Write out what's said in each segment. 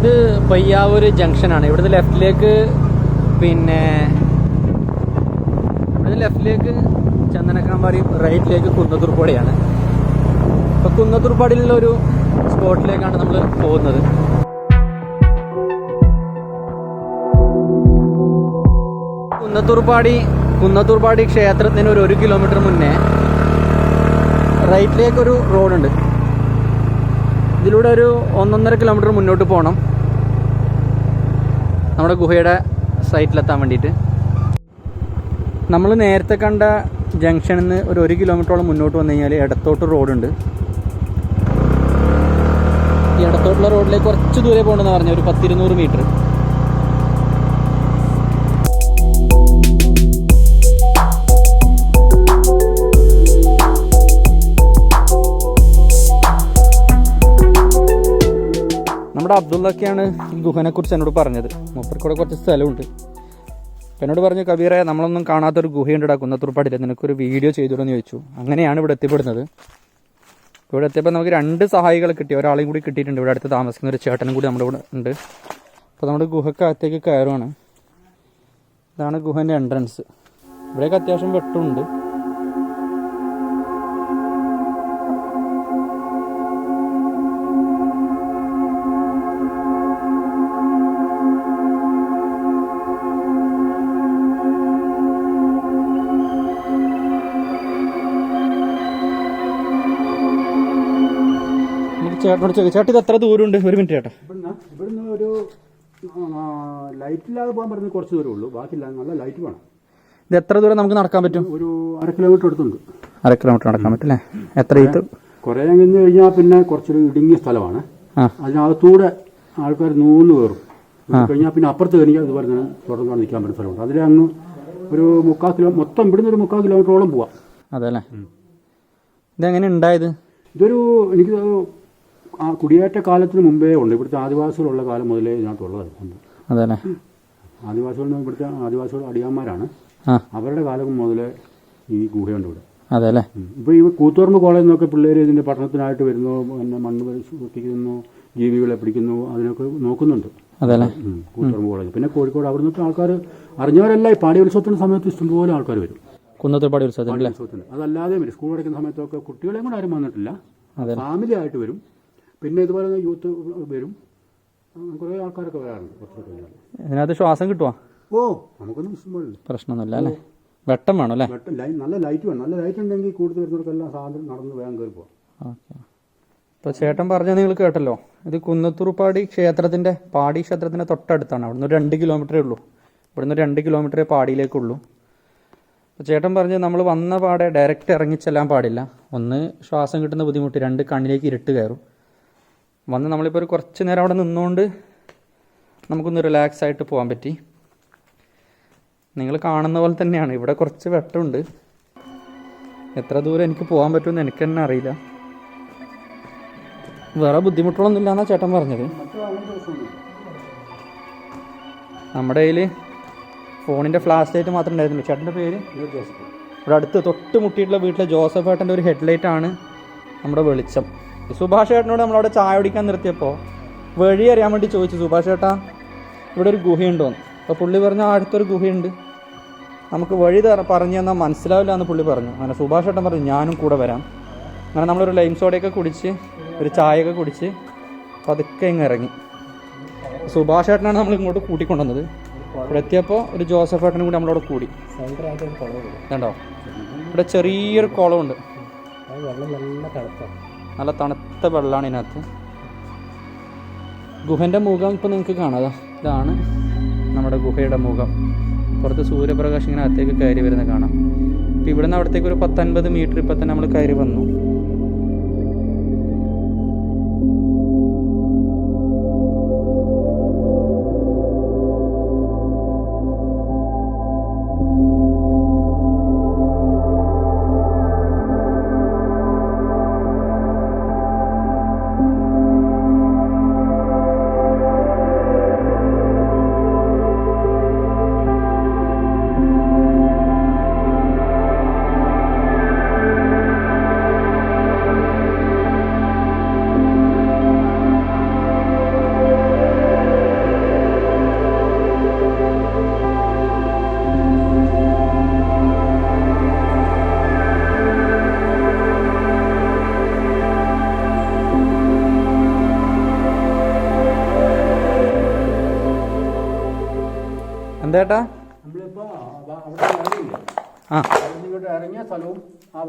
ഇത് പയ്യാവൂർ ജംഗ്ഷനാണ്. ഇവിടുന്ന് ലെഫ്റ്റിലേക്ക് പിന്നെ ഇവിടുന്ന് ലെഫ്റ്റിലേക്ക് ചന്ദനക്കാമ്പാടി റൈറ്റിലേക്ക് കുന്നത്തൂർപ്പാടിയാണ് അപ്പോൾ കുന്നത്തൂർപ്പാടിയിലുള്ള ഒരു സ്പോട്ടിലേക്കാണ് നമ്മൾ പോകുന്നത്. കുന്നത്തൂർപ്പാടി കുന്നത്തൂർപ്പാടി ക്ഷേത്രത്തിന് ഒരു ഒരു കിലോമീറ്റർ മുന്നേ റൈറ്റിലേക്കൊരു റോഡുണ്ട്. ഇതിലൂടെ ഒരു ഒന്നൊന്നര കിലോമീറ്റർ മുന്നോട്ട് പോകണം നമ്മുടെ ഗുഹയുടെ സൈറ്റിലെത്താൻ വേണ്ടിയിട്ട്. നമ്മൾ നേരത്തെ കണ്ട ജംഗ്ഷനിൽ നിന്ന് ഒരു ഒരു കിലോമീറ്ററോളം മുന്നോട്ട് വന്നു കഴിഞ്ഞാൽ ഇടത്തോട്ട് റോഡുണ്ട്. ഈ ഇടത്തോട്ടുള്ള റോഡിലേക്ക് കുറച്ച് ദൂരെ പോകണമെന്ന് പറഞ്ഞാൽ ഒരു പത്തിരുന്നൂറ് മീറ്റർ. നമ്മുടെ അബ്ദുള്ളൊക്കെയാണ് ഈ ഗുഹനെ കുറിച്ച് എന്നോട് പറഞ്ഞത്. മൂപ്പർക്കൂടെ കുറച്ച് സ്ഥലമുണ്ട്. എന്നോട് പറഞ്ഞു കബീറെ നമ്മളൊന്നും കാണാത്തൊരു ഗുഹയുണ്ടാ കുന്നത്തുറപ്പാടില്ല നിനക്കൊരു വീഡിയോ ചെയ്തിടുമെന്ന് ചോദിച്ചു. അങ്ങനെയാണ് ഇവിടെ എത്തിപ്പെടുന്നത്. ഇവിടെ എത്തിയപ്പോൾ നമുക്ക് രണ്ട് സഹായികൾ കിട്ടി. ഒരാളെയും കൂടി കിട്ടിയിട്ടുണ്ട്. ഇവിടെ അടുത്ത് താമസിക്കുന്ന ഒരു ചേട്ടനും കൂടി നമ്മുടെ ഇവിടെ ഉണ്ട്. അപ്പോൾ നമ്മുടെ ഗുഹക്കകത്തേക്ക് കയറുവാണ്. ഇതാണ് ഗുഹന്റെ എൻട്രൻസ് ഇവിടെയൊക്കെ അത്യാവശ്യം വെട്ടമുണ്ട് ചേട്ടനോട് ചോദിക്കും. ചേട്ടൻ ഇത് എത്ര ദൂരമുണ്ട്? ഒരു മിനിറ്റ് ചേട്ടാ. ഇവിടുന്ന് ഇവിടുന്ന് ഒരു ലൈറ്റ് ഇല്ലാതെ പോകാൻ പറയുന്നത് കുറച്ച് ദൂരമേ ഉള്ളൂ. ബാക്കിയില്ല നല്ല ലൈറ്റ് വേണം. ഇത് എത്ര ദൂരം നമുക്ക് നടക്കാൻ പറ്റും? ഒരു അര കിലോമീറ്റർ അടുത്തുണ്ട്. അര കിലോമീറ്റർ നടക്കാൻ പറ്റും അല്ലേ? എത്ര ഇത്? കുറേ കഴിഞ്ഞ് കഴിഞ്ഞാൽ പിന്നെ കുറച്ചൊരു ഇടുങ്ങിയ സ്ഥലമാണ്. അതിനകത്തൂടെ ആൾക്കാർ നൂന്ന് കയറും. കഴിഞ്ഞാൽ പിന്നെ അപ്പുറത്ത് കഴിഞ്ഞാൽ ഇതുപോലെ തന്നെ തുടർന്ന് നിൽക്കാൻ പറ്റുന്ന സ്ഥലമുണ്ട്. അതിലെ അങ്ങ് ഒരു മുക്കാൽ കിലോ മൊത്തം ഇവിടുന്ന് ഒരു മുക്കാൽ കിലോമീറ്ററോളം പോവാം. അതെ അല്ലേ? ഇതെങ്ങനെ ഉണ്ടായത്? ഇതൊരു എനിക്ക് ആ കുടിയേറ്റ കാലത്തിന് മുമ്പേ ഉണ്ട് ഇവിടുത്തെ ആദിവാസികളുള്ള കാലം മുതലേ ഇതിനകത്തുള്ളത്. ഉണ്ട് അതെ ആദിവാസികൾ ഇവിടുത്തെ ആദിവാസികൾ അടിയാന്മാരാണ്. അവരുടെ കാലം മുതലേ ഈ ഗുഹയുണ്ട് ഇവിടെ. അതെ അല്ലേ ഇപ്പോൾ ഈ കൂത്തുപറമ്പ് കോളേജിൽ നിന്നൊക്കെ പിള്ളേർ ഇതിന്റെ പഠനത്തിനായിട്ട് വരുന്നു പിന്നെ മണ്ണ് സൂക്ഷിക്കുന്നു ജീവികളെ പിടിക്കുന്നു അതിനൊക്കെ നോക്കുന്നുണ്ട്. അതെ അല്ലേ ഉം, കൂത്തുപറമ്പ് കോളേജ്. പിന്നെ കോഴിക്കോട് അവിടെ നിന്നൊക്കെ ആൾക്കാർ അറിഞ്ഞവരല്ല ഈ പാടി ഉത്സവത്തിന്റെ സമയത്ത് ഇഷ്ടംപോലെ ആൾക്കാർ വരും. കുന്നത്തെ ഉത്സവത്തിന് പാടി ഉത്സവത്തിന്. അതല്ലാതെ വരും. സ്കൂൾ അടയ്ക്കുന്ന സമയത്തൊക്കെ കുട്ടികളെയും കൂടെ ആരും വന്നിട്ടില്ല. ഫാമിലി ആയിട്ട് വരും. പിന്നെ ഇതുപോലെ യൂത്ത് വരും. കുറെ ആൾക്കാരൊക്കെ വരാറുണ്ട് കഴിഞ്ഞാൽ ഇതിനകത്ത് ശ്വാസം കിട്ടുവാ? ഓ നമുക്കൊന്നും ഇഷ്ടമില്ല പ്രശ്നമൊന്നുമില്ല അല്ലേ? വെട്ടം വേണം അല്ലേ? വെട്ടം നല്ല ലൈറ്റ് വേണം. നല്ല ലൈറ്റ് ഉണ്ടെങ്കിൽ കൂടുതൽ വരുന്നവർക്കെല്ലാം സാധനം നടന്ന് വേഗം കയറി പോകാം ഓക്കെ. ഇപ്പോൾ ചേട്ടൻ പറഞ്ഞ നിങ്ങൾ കേട്ടല്ലോ. ഇത് കുന്നത്തൂർപ്പാടി ക്ഷേത്രത്തിന്റെ പാടി ക്ഷേത്രത്തിന്റെ തൊട്ടടുത്താണ്. അവിടുന്ന് ഒരു രണ്ട് കിലോമീറ്ററേ ഉള്ളൂ. ഇവിടുന്ന് രണ്ട് കിലോമീറ്ററേ പാടിയിലേക്കുള്ളൂ. അപ്പോൾ ചേട്ടൻ പറഞ്ഞ് നമ്മൾ വന്ന പാടെ ഡയറക്റ്റ് ഇറങ്ങിച്ചെല്ലാൻ പാടില്ല. ഒന്ന് ശ്വാസം കിട്ടുന്ന ബുദ്ധിമുട്ട് രണ്ട് കണ്ണിലേക്ക് ഇരുട്ട് കയറും. വന്ന് നമ്മളിപ്പോൾ ഒരു കുറച്ച് നേരം അവിടെ നിന്നുകൊണ്ട് നമുക്കൊന്ന് റിലാക്സ് ആയിട്ട് പോകാൻ പറ്റി. നിങ്ങൾ കാണുന്ന പോലെ തന്നെയാണ്. ഇവിടെ കുറച്ച് വെട്ടമുണ്ട്. എത്ര ദൂരം എനിക്ക് പോകാൻ പറ്റുമെന്ന് എനിക്ക് തന്നെ അറിയില്ല. വേറെ ബുദ്ധിമുട്ടുകളൊന്നും ഇല്ലാന്നാ ചേട്ടൻ പറഞ്ഞത്. നമ്മുടെ കയ്യിൽ ഫോണിന്റെ ഫ്ലാഷ് ലൈറ്റ് മാത്രമേ ഉണ്ടായിരുന്നുള്ളൂ ചേട്ടന്റെ പേര്? ഇവിടെ അടുത്ത് തൊട്ട് മുട്ടിയിട്ടുള്ള വീട്ടിലെ ജോസഫ് ഏട്ടന്റെ ഒരു ഹെഡ്ലൈറ്റ് ആണ് നമ്മുടെ വെളിച്ചം. സുഭാഷ് ചേട്ടനോട് നമ്മളവിടെ ചായ കുടിക്കാൻ നിർത്തിയപ്പോൾ വഴി അറിയാൻ വേണ്ടി ചോദിച്ചു സുഭാഷ് ചേട്ടാ ഇവിടെ ഒരു ഗുഹയുണ്ടോ? അപ്പോൾ പുള്ളി പറഞ്ഞു "ആ, അടുത്തൊരു ഗുഹയുണ്ട്. നമുക്ക് വഴി പറഞ്ഞു തന്നാൽ മനസ്സിലാവില്ല എന്ന് പുള്ളി പറഞ്ഞു. അങ്ങനെ സുഭാഷ് ചേട്ടൻ പറഞ്ഞു ഞാനും കൂടെ വരാം. അങ്ങനെ നമ്മളൊരു ലൈം സോഡയൊക്കെ കുടിച്ച് ഒരു ചായയൊക്കെ കുടിച്ച് പതുക്കെ ഇങ്ങ് ഇറങ്ങി. സുഭാഷ് ചേട്ടനാണ് നമ്മൾ ഇങ്ങോട്ട് കൂട്ടിക്കൊണ്ടുവന്നത്. ഇവിടെ എത്തിയപ്പോൾ ഒരു ജോസഫ് ഏട്ടനും കൂടി നമ്മളോട് കൂടി. കണ്ടോ? ഇവിടെ ചെറിയൊരു കുളമുണ്ട്. നല്ല തണുത്ത വെള്ളമാണ് ഇതിനകത്ത്. ഗുഹന്റെ മുഖം ഇപ്പോൾ നിങ്ങൾക്ക് കാണാതാ ഇതാണ് നമ്മുടെ ഗുഹയുടെ മുഖം. പുറത്ത് സൂര്യപ്രകാശം ഇങ്ങനെ അകത്തേക്ക് കയറി വരുന്നത് കാണാം. ഇപ്പം ഇവിടുന്ന് അവിടത്തേക്ക് ഒരു പത്തൊൻപത് മീറ്റർ ഇപ്പം തന്നെ നമ്മൾ കയറി വന്നു.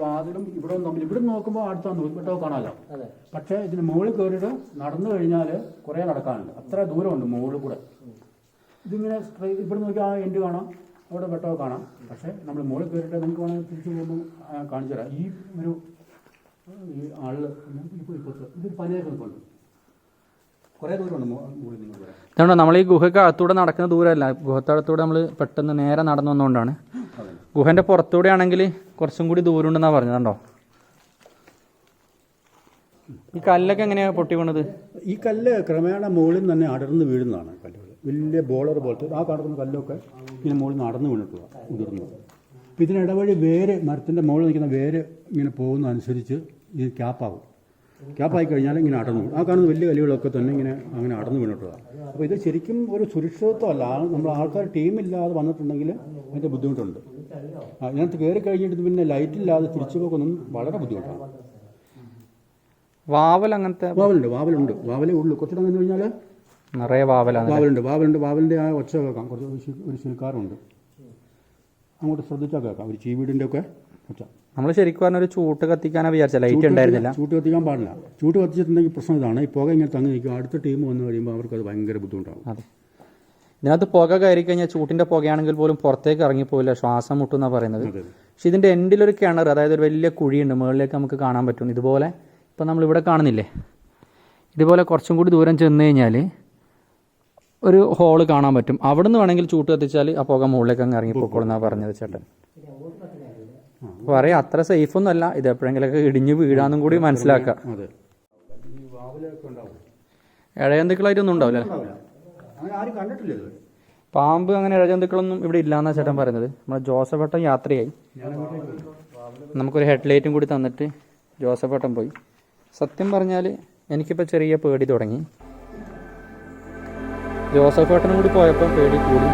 വാതിലും ഇവിടെ തമ്മിൽ ഇവിടെ നോക്കുമ്പോൾ അടുത്ത നൂൽപ്പെട്ടോ കാണാമല്ലോ. പക്ഷേ ഇതിന് മുകളിൽ കയറിയിട്ട് നടന്നു കഴിഞ്ഞാൽ കുറേ നടക്കാനുണ്ട്. അത്ര ദൂരമുണ്ട് മുകളിൽ കൂടെ. ഇതിങ്ങനെ ഇവിടെ നോക്കി ആ എൻഡ് കാണാം അവിടെ വെട്ടോ കാണാം. പക്ഷെ നമ്മൾ മുകളിൽ കയറിയിട്ട് നിങ്ങൾക്ക് വേണമെങ്കിൽ തിരിച്ചു പോകുമ്പോൾ കാണിച്ചു തരാം. ഈ ഒരു ഈ ആൾ ഇതൊരു പനിയൊക്കെ നിൽക്കുന്നുണ്ട് നമ്മൾ ഈ ഗുഹയ്ക്ക് അകത്തൂടെ നടക്കുന്ന ദൂരമല്ല. ഗുഹത്തടത്തൂടെ നമ്മൾ പെട്ടെന്ന് നേരെ നടന്നു വന്നുകൊണ്ടാണ് അതെ ഗുഹന്റെ പുറത്തൂടെ ആണെങ്കിൽ കുറച്ചും കൂടി ദൂരം ഉണ്ടെന്നാ പറഞ്ഞതുണ്ടോ? ഈ കല്ലൊക്കെ എങ്ങനെയാ പൊട്ടി വീണത്? ഈ കല്ല് ക്രമേണ മുകളിൽ തന്നെ അടർന്ന് വീഴുന്നതാണ് വലിയ ബോളർ പോലത്തെ ആ കടക്കുന്ന കല്ലൊക്കെ ഇങ്ങനെ മുകളിൽ നിന്ന് അടർന്ന് വീണിട്ടുള്ള ഉതിർന്നത് ഇതിനിടവഴി വേര് മരത്തിന്റെ മുകളിൽ നിൽക്കുന്ന വേര് ഇങ്ങനെ പോകുന്നതനുസരിച്ച് ഇത് ക്യാപ്പാവും. ക്യാപ്പായി കഴിഞ്ഞാൽ ഇങ്ങനെ അടന്നു. ആ കാണുന്ന വലിയ കലികളൊക്കെ തന്നെ ഇങ്ങനെ അങ്ങനെ അടന്നു വീണിട്ടുള്ളതാണ് അപ്പോൾ ഇത് ശരിക്കും ഒരു സുരക്ഷിതത്വമല്ല. നമ്മൾ ആൾക്കാർ ടീമില്ലാതെ വന്നിട്ടുണ്ടെങ്കിൽ അതിന്റെ ബുദ്ധിമുട്ടുണ്ട്. അതിനകത്ത് കയറി കഴിഞ്ഞിട്ട് പിന്നെ ലൈറ്റില്ലാതെ തിരിച്ചു പോക്കൊന്നും വളരെ ബുദ്ധിമുട്ടാണ്. വാവൽ അങ്ങനത്തെ വാവലുണ്ട് വാവലുണ്ട്. വാവലേ ഉള്ളൂ. കുറച്ചുകൂടെ നിന്ന് കഴിഞ്ഞാൽ നിറയെ വാവലാണ് വാവലുണ്ട് വാവലുണ്ട് വാവലിന്റെ ആ ഒച്ച കേൾക്കാം. കുറച്ച് ഒരു ശിൽക്കാറുണ്ട് അങ്ങോട്ട് ശ്രദ്ധിച്ചാൽ കേൾക്കാം. ഒരു ചീവീടിന്റെ ഒക്കെ ഒച്ച. നമ്മൾ ശരിക്കും പറഞ്ഞ ഒരു ചൂട്ട് കത്തിക്കാനാണ് വിചാരിച്ച. ലൈറ്റ് ഉണ്ടായിരുന്നില്ല. ചൂട്ട് കത്തിക്കാൻ പാടില്ല. ചൂട്ട് കത്തിച്ചിട്ടുണ്ടെങ്കിൽ പ്രശ്നം ഇതാണ്. ഈ പുക ഇങ്ങനെ തങ്ങി നിൽക്കും. അടുത്ത ടീം വന്ന് കഴിയുമ്പോൾ അവർക്ക് അത് ഭയങ്കര ബുദ്ധിമുട്ടാണ് അതെ. ഇതിനകത്ത് പുക കയറി കഴിഞ്ഞാൽ ചൂട്ടിന്റെ പുകയാണെങ്കിൽ പോലും പുറത്തേക്ക് ഇറങ്ങിപ്പോയില്ല ശ്വാസം മുട്ടുന്നാ പറയുന്നത്. പക്ഷെ ഇതിന്റെ എൻഡിലൊരു കിണർ അതായത് ഒരു വലിയ കുഴിയുണ്ട്. മുകളിലേക്ക് നമുക്ക് കാണാൻ പറ്റും. ഇതുപോലെ ഇപ്പം നമ്മൾ ഇവിടെ കാണുന്നില്ലേ? ഇതുപോലെ കുറച്ചും കൂടി ദൂരം ചെന്ന് കഴിഞ്ഞാൽ ഒരു ഹോൾ കാണാൻ പറ്റും. അവിടെ നിന്ന് വേണമെങ്കിൽ ചൂട്ട് കത്തിച്ചാൽ ആ പുക മുകളിലേക്ക് അങ്ങ് ഇറങ്ങിപ്പോക്കോളെന്നാണ് പറഞ്ഞത് ചേട്ടൻ. പറയാം അത്ര സേഫ് അല്ല. ഇത് എപ്പോഴെങ്കിലൊക്കെ ഇടിഞ്ഞു വീഴാന്നും കൂടി മനസ്സിലാക്കാം. ഇഴജന്തുക്കളായിട്ടൊന്നും ഉണ്ടാവില്ല പാമ്പ് അങ്ങനെ ഇഴജന്തുക്കളൊന്നും ഇവിടെ ഇല്ലാന്നാ ചേട്ടൻ പറയുന്നത്. നമ്മുടെ ജോസഫ് ഏട്ടൻ യാത്രയായി. നമുക്കൊരു ഹെഡ് ലൈറ്റും നമുക്കൊരു ഹെഡ്ലൈറ്റും കൂടി തന്നിട്ട് ജോസഫ് ഏട്ടൻ പോയി. സത്യം പറഞ്ഞാൽ എനിക്കിപ്പോൾ ചെറിയ പേടി തുടങ്ങി. ജോസഫ് ഏട്ടനും കൂടി പോയപ്പോൾ പേടി കൂടി.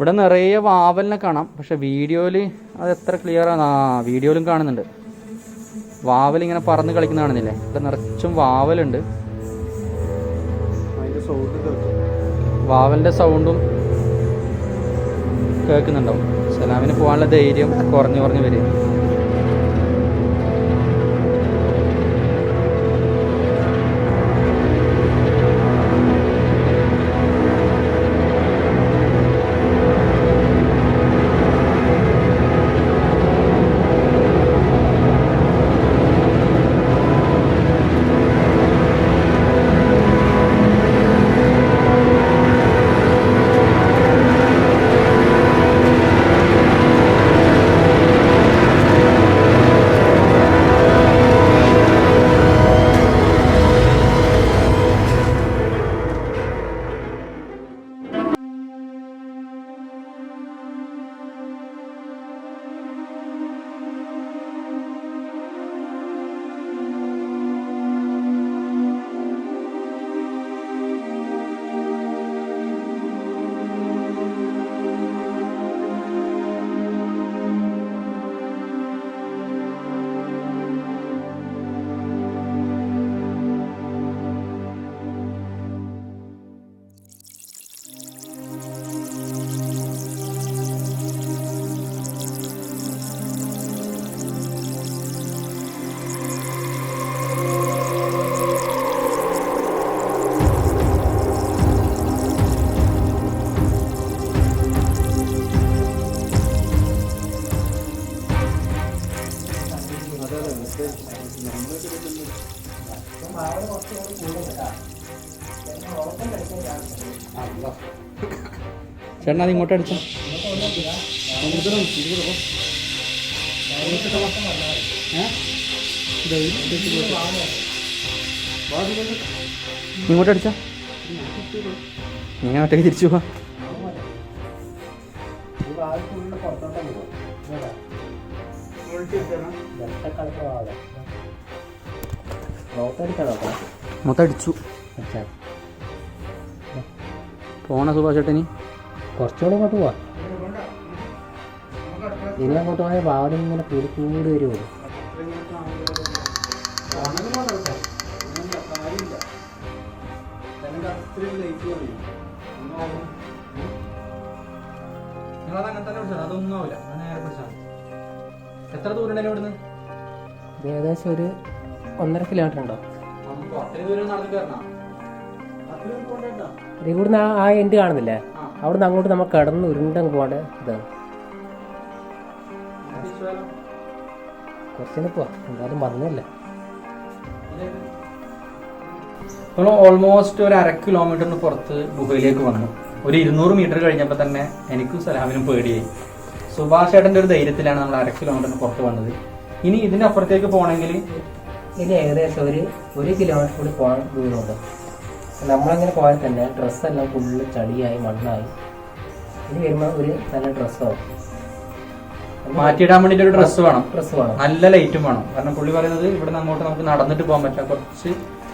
ഇവിടെ നിറയെ വാവലിനെ കാണാം. പക്ഷെ വീഡിയോയിൽ അത് എത്ര ക്ലിയർ ആണ്. ആ വീഡിയോയിലും കാണുന്നുണ്ട്. വാവൽ ഇങ്ങനെ പറന്ന് കളിക്കുന്ന കാണുന്നില്ലേ? ഇവിടെ നിറച്ചും വാവലുണ്ട്. വാവലിന്റെ സൗണ്ടും കേൾക്കുന്നുണ്ടാവും. സലാമിന് പോകാനുള്ള ധൈര്യം കുറഞ്ഞു കുറഞ്ഞു വരും. പായൽ ചേട്ടനാ അത് ഇങ്ങോട്ട് അടിച്ചു. ഇങ്ങോട്ട്. അടിച്ചാ. ഞാൻ ഒറ്റയ്ക്ക് തിരിച്ചു പോവാ. പുറത്തോട്ടാണ് പോകും അടിച്ചു പോണ സുഭാഷ് ചേട്ടനി കുറച്ചുകൂടെ അങ്ങോട്ട് പോവാ. ഇനി അങ്ങോട്ട് പോയാൽ ഭാവന ഇങ്ങനെ കൂടി കൂടി വരുമോ അതൊന്നും ആവില്ല എത്ര ദൂരം ഏകദേശം ഒരു ഒന്നര കിലോമീറ്റർ ഉണ്ടോ? ഇത് ഇവിടുന്ന് ആ ആ എൻഡ് കാണുന്നില്ലേ? അവിടുന്ന് അങ്ങോട്ട് നമ്മൾ കടന്ന് ഉരുണ്ടങ്ങ് പോകേണ്ട ഇതാണ് കുറച്ചിനെ പോവാ. എന്തായാലും വന്നല്ലേ നമ്മൾ ഓൾമോസ്റ്റ് ഒരു അര കിലോമീറ്ററിന് പുറത്ത് ഗുഹയിലേക്ക് വന്നു. ഒരു ഇരുന്നൂറ് മീറ്റർ കഴിഞ്ഞപ്പോൾ തന്നെ എനിക്കും സലാമിനും പേടിയായി. സുഭാഷ് ചേട്ടന്റെ ഒരു ധൈര്യത്തിലാണ് നമ്മൾ അര കിലോമീറ്ററിന് പുറത്ത് വന്നത്. ഇനി ഇതിനപ്പുറത്തേക്ക് പോകണമെങ്കിൽ ഇനി ഏകദേശം ഒരു ഒരു കിലോമീറ്റർ കൂടി പോകാൻ ദൂരമുണ്ട്. നമ്മളങ്ങനെ പോയാൽ തന്നെ ഡ്രസ്സെല്ലാം ഫുള്ള് ചളിയായി മണ്ണായി. ഇനി വരുമ്പോൾ ഒരു നല്ല ഡ്രസ്സാവും മാറ്റിയിടാൻ വേണ്ടിട്ട് ഒരു ഡ്രസ്സ് വേണം. ഡ്രസ്സ് വേണം. നല്ല ലൈറ്റും വേണം. കാരണം പുള്ളി പറയുന്നത് ഇവിടെ അങ്ങോട്ട് നമുക്ക് നടന്നിട്ട് പോകാൻ പറ്റില്ല. കുറച്ച്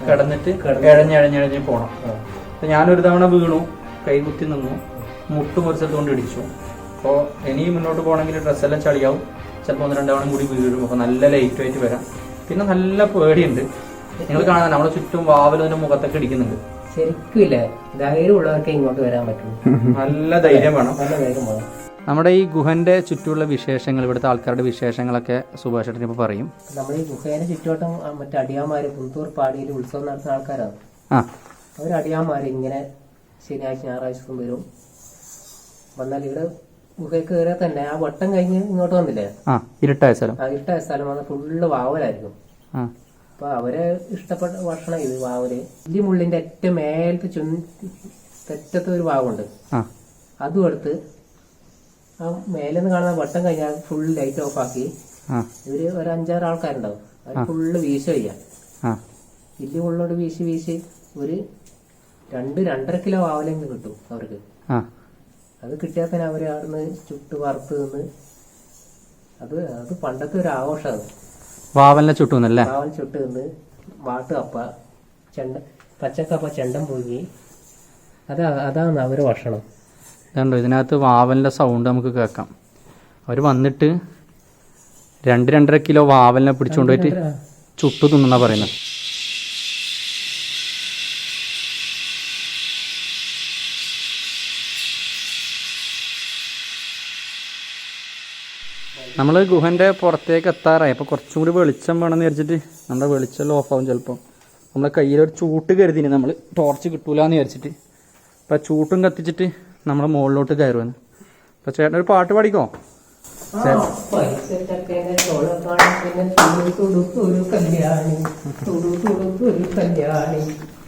കിടന്നിട്ട് ഇഴഞ്ഞഴഞ്ഞഴഞ്ഞ് പോകണം. അപ്പൊ ഞാനൊരു തവണ വീണു. കൈ കുത്തി നിന്നു. മുട്ട് സ്ഥലത്ത് കൊണ്ട് ഇടിച്ചു. അപ്പോൾ ഇനിയും മുന്നോട്ട് പോകണമെങ്കിൽ ഡ്രസ്സെല്ലാം ചളിയാവും. ചിലപ്പോൾ ഒന്ന് രണ്ടാവണം കൂടി വീഴും. അപ്പോൾ നല്ല ലൈറ്റ് ആയിട്ട് വരാം. പിന്നെ നല്ല പേടിയുണ്ട്. നിങ്ങൾ കാണാൻ നമ്മുടെ ചുറ്റും വാവലതിന്റെ മുഖത്തൊക്കെ ഇടിക്കുന്നുണ്ട്. ശരിക്കും ഇല്ലേ ധൈര്യമുള്ളവർക്ക് ഇങ്ങോട്ട് വരാൻ പറ്റും. നല്ല ധൈര്യം വേണം. നല്ല ധൈര്യം വേണം. നമ്മുടെ ഈ ഗുഹന്റെ ചുറ്റുമുള്ള വിശേഷങ്ങൾ ഇവിടുത്തെ ആൾക്കാരുടെ വിശേഷങ്ങളൊക്കെ സുഭാഷ് ചേട്ടൻ ഇപ്പോൾ പറയും. നമ്മുടെ ഈ ഗുഹേനെ ചുറ്റുവട്ടം ആ മറ്റേ അടിയാന്മാര് പുന്തൂർ പാടിയിൽ ഉത്സവം നടത്തുന്ന ആൾക്കാരാണ് ആ. അവർ അടിയാന്മാര് ഇങ്ങനെ ശനിയാഴ്ച ഞായറാഴ്ച ദിവസം വരും. വന്നാൽ ഇവിടെ ഗുഹയിൽ കയറിയാൽ തന്നെ. ആ വട്ടം കഴിഞ്ഞ് ഇങ്ങോട്ട് വന്നില്ലേ? ആ ഇരുട്ടായ സ്ഥലം. ആ ഇട്ട സ്ഥലം വന്നാൽ ഫുള്ള് വാവലായിരിക്കും. ആ. അപ്പൊ അവരെ ഇഷ്ടപ്പെട്ട ഭക്ഷണം ഇത് വാവൽ. ഇല്ലി മുള്ളിന്റെ ഏറ്റവും മേലത്തെ ചുൻ തെറ്റത്തെ ഒരു വാവുണ്ട്. ആ. അതും എടുത്ത് ആ മേലെന്ന് കാണുന്ന വട്ടം കഴിഞ്ഞാൽ ഫുൾ ലൈറ്റ് ഓഫ് ആക്കി ആ. ഇവർ ഒരു അഞ്ചാറ് ആൾക്കാരുണ്ടാവും. അവർ ഫുള്ള് വീശ ചെയ്യാം. ആ. ഇല്ലി മുള്ളോട് വീശി വീശി ഒരു രണ്ട് രണ്ടര കിലോ വാവലെങ്കിലും കിട്ടും അവർക്ക്. ആ. അത് കിട്ടിയാൽ തന്നെ അവർ അവിടുന്ന് ചുട്ട് വറുത്ത് നിന്ന് അത് അത് പണ്ടത്തെ ഒരു ആഘോഷമാണ്. വാവലിനെ ചുട്ടുന്നല്ലേ വാവൽ ചുട്ട് നിന്ന് വാട്ടുകപ്പ ചെണ്ട പച്ചക്കപ്പ ചെണ്ടം പൊങ്ങി അതാ അതാണ് അവരെ ഭക്ഷണം. ഇതുണ്ടോ? ഇതിനകത്ത് വാവലിന്റെ സൗണ്ട് നമുക്ക് കേൾക്കാം. അവർ വന്നിട്ട് രണ്ട് രണ്ടര കിലോ വാവലിനെ പിടിച്ചുകൊണ്ട് പോയിട്ട് ചുട്ടു തിന്നാ പറയുന്നത്. നമ്മൾ ഗുഹന്റെ പുറത്തേക്ക് എത്താറായി. അപ്പോൾ കുറച്ചും കൂടി വെളിച്ചം വേണമെന്ന് വിചാരിച്ചിട്ട് നമ്മുടെ വെളിച്ചം ഓഫ് ആവും ചിലപ്പോൾ നമ്മളെ കയ്യിലൊരു ചൂട്ട് കരുതിന് നമ്മൾ ടോർച്ച് കിട്ടൂലെന്ന് വിചാരിച്ചിട്ട്. അപ്പോൾ ചൂട്ടും കത്തിച്ചിട്ട് നമ്മൾ മുകളിലോട്ട് കയറുമെന്ന് അപ്പോൾ ചേട്ടൻ ഒരു പാട്ട് പാടിക്കോ?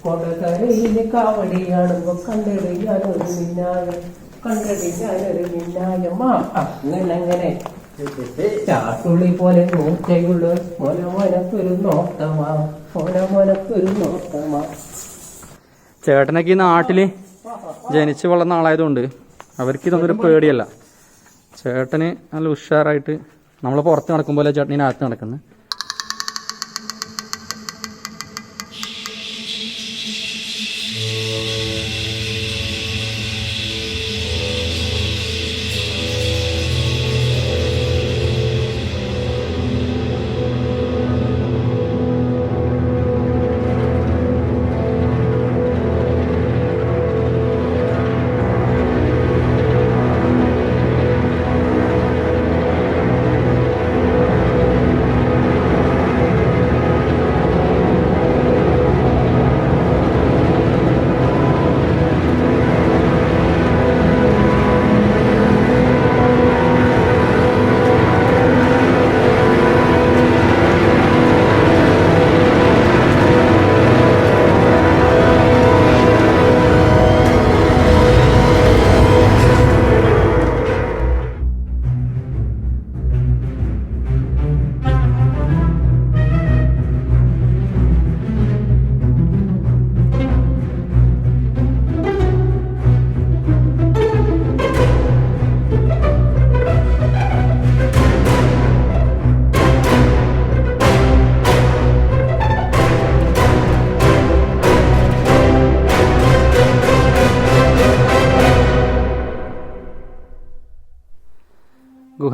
കൊടകരയിലെ കാവടിയാടുമ്പോ കണ്ടടി ഞാനൊരു മിന്നായം കണ്ടടി ഞാനൊരു മിന്നായം. ആ അങ്ങനെ അങ്ങനെ. ചാട്ടുള്ളി പോലെ മൂർച്ചയുള്ള മോന മോനക്കൊരു നോട്ടമാ മോന മോനക്കൊരു നോട്ടമാ. ചേട്ടനൊക്കെ ഈ നാട്ടിൽ ജനിച്ചു വളർന്ന ആളായതുകൊണ്ട് അവർക്ക് ഇതൊന്നും ഒരു പേടിയല്ല. ചേട്ടന് നല്ല ഉഷാറായിട്ട് നമ്മൾ പുറത്ത് നടക്കുമ്പോൾ ചേട്ടനകത്ത് നടക്കുന്നത്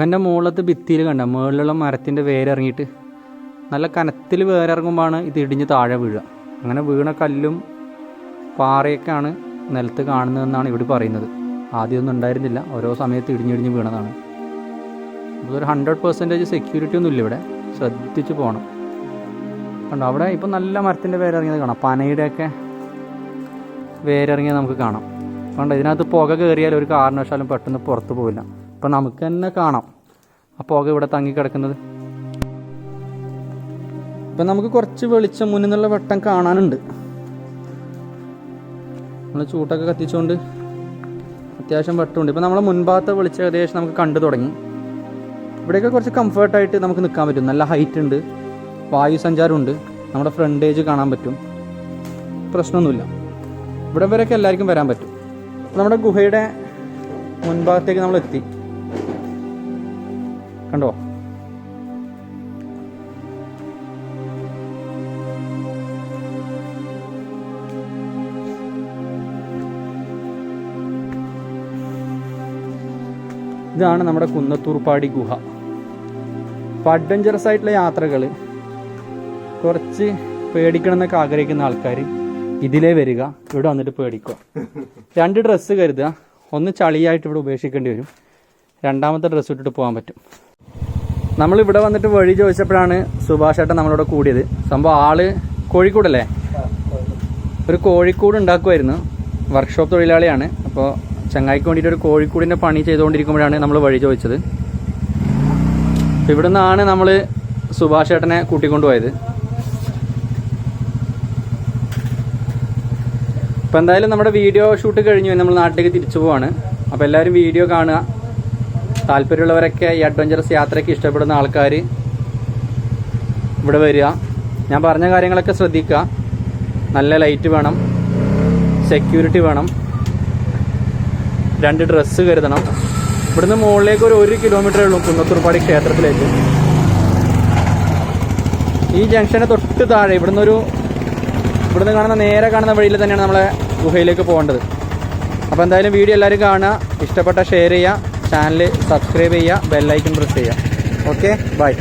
ഗുഹന്റെ മുകളിലത്തെ ഭിത്തിയിൽ കണ്ട? മുകളിലുള്ള മരത്തിന്റെ വേരിറങ്ങിയിട്ട് നല്ല കനത്തിൽ വേരിറങ്ങുമ്പോഴാണ് ഇത് ഇടിഞ്ഞ് താഴെ വീഴുക. അങ്ങനെ വീണ കല്ലും പാറയൊക്കെയാണ് നിലത്ത് കാണുന്നതെന്നാണ് ഇവിടെ പറയുന്നത്. ആദ്യമൊന്നും ഉണ്ടായിരുന്നില്ല. ഓരോ സമയത്ത് ഇടിഞ്ഞിടിഞ്ഞ് വീണതാണ്. അപ്പോൾ ഒരു ഹൺഡ്രഡ് പെർസെന്റേജ് സെക്യൂരിറ്റി ഒന്നുമില്ല ഇവിടെ. ശ്രദ്ധിച്ച് പോകണം കണ്ടോ? അവിടെ ഇപ്പം നല്ല മരത്തിന്റെ വേരിറങ്ങിയത് കാണാം. പനയുടെയൊക്കെ വേരിറങ്ങിയത് നമുക്ക് കാണാം. കണ്ടോ? ഇതിനകത്ത് പുക കയറിയാൽ ഒരു കാരണവശാലും പെട്ടെന്ന് പുറത്ത് പോവില്ല. അപ്പം നമുക്ക് തന്നെ കാണാം. ആ പുക ഇവിടെ തങ്ങിക്കിടക്കുന്നത്. ഇപ്പൊ നമുക്ക് കുറച്ച് വെളിച്ചം മുന്നിൽ നിന്നുള്ള വെട്ടം കാണാനുണ്ട്. നമ്മൾ ചൂട്ടൊക്കെ കത്തിച്ചുകൊണ്ട് അത്യാവശ്യം വെട്ടമുണ്ട്. ഇപ്പൊ നമ്മളെ മുൻഭാഗത്തെ വെളിച്ചം ഏകദേശം നമുക്ക് കണ്ടു തുടങ്ങി. ഇവിടെയൊക്കെ കുറച്ച് കംഫർട്ടായിട്ട് നമുക്ക് നിൽക്കാൻ പറ്റും. നല്ല ഹൈറ്റ് ഉണ്ട്. വായു സഞ്ചാരമുണ്ട്. നമ്മുടെ ഫ്രണ്ട് ഏജ് കാണാൻ പറ്റും. പ്രശ്നമൊന്നുമില്ല. ഇവിടെ വരെയൊക്കെ എല്ലാവർക്കും വരാൻ പറ്റും. നമ്മുടെ ഗുഹയുടെ മുൻഭാഗത്തേക്ക് നമ്മൾ എത്തി കണ്ടോ? ഇതാണ് നമ്മുടെ കുന്നത്തൂർപ്പാടി ഗുഹ. അപ്പോൾ അഡ്വഞ്ചറസ് ആയിട്ടുള്ള യാത്രകൾ കുറച്ച് പേടിക്കണം എന്നൊക്കെ ആഗ്രഹിക്കുന്ന ആൾക്കാർ ഇതിലേ വരിക. ഇവിടെ വന്നിട്ട് പേടിക്കുക. രണ്ട് ഡ്രസ്സ് കരുതുക. ഒന്ന് ചളിയായിട്ട് ഇവിടെ ഉപേക്ഷിക്കേണ്ടി വരും. രണ്ടാമത്തെ ഡ്രസ്സ് ഇട്ടിട്ട് പോകാൻ പറ്റും. നമ്മൾ ഇവിടെ വന്നിട്ട് വഴി ചോദിച്ചപ്പോഴാണ് സുഭാഷ് ഏട്ടൻ നമ്മളോട് കൂടിയത്. സംഭവം ആൾ കോഴിക്കോടല്ലേ? ഒരു കോഴിക്കോട് ഉണ്ടാക്കുമായിരുന്നു വർക്ക്ഷോപ്പ് തൊഴിലാളിയാണ്. അപ്പോൾ ചങ്ങായിക്ക് വേണ്ടിയിട്ട് ഒരു കോഴിക്കോടിന്റെ പണി ചെയ്തുകൊണ്ടിരിക്കുമ്പോഴാണ് നമ്മൾ വഴി ചോദിച്ചത്. ഇവിടെ നിന്നാണ് നമ്മൾ സുഭാഷ് ഏട്ടനെ കൂട്ടിക്കൊണ്ടുപോയത്. അപ്പോൾ എന്തായാലും നമ്മുടെ വീഡിയോ ഷൂട്ട് കഴിഞ്ഞു. നമ്മൾ നാട്ടിലേക്ക് തിരിച്ചു പോവാണ്. അപ്പോൾ എല്ലാവരും വീഡിയോ കാണുക. താല്പര്യമുള്ളവരൊക്കെ ഈ അഡ്വഞ്ചറസ് യാത്രയ്ക്ക് ഇഷ്ടപ്പെടുന്ന ആൾക്കാർ ഇവിടെ വരിക. ഞാൻ പറഞ്ഞ കാര്യങ്ങളൊക്കെ ശ്രദ്ധിക്കുക. നല്ല ലൈറ്റ് വേണം. സെക്യൂരിറ്റി വേണം. രണ്ട് ഡ്രസ്സ് കരുതണം. ഇവിടുന്ന് മുകളിലേക്ക് ഒരു ഒരു കിലോമീറ്റർ ഉള്ളൂ കുന്നത്തൂർപ്പാടി ക്ഷേത്രത്തിലേക്ക്. ഈ ജംഗ്ഷന് തൊട്ട് താഴെ ഇവിടുന്ന് ഒരു ഇവിടുന്ന് കാണുന്ന നേരെ കാണുന്ന വഴിയിൽ തന്നെയാണ് നമ്മളെ ഗുഹയിലേക്ക് പോകേണ്ടത്. അപ്പോൾ എന്തായാലും വീഡിയോ എല്ലാവരും കാണുക. ഇഷ്ടപ്പെട്ട ഷെയർ ചെയ്യുക. ചാനൽ സബ്സ്ക്രൈബ് ചെയ്യുക ബെല്ലൈക്കൺ പ്രസ് ചെയ്യുക. Okay bye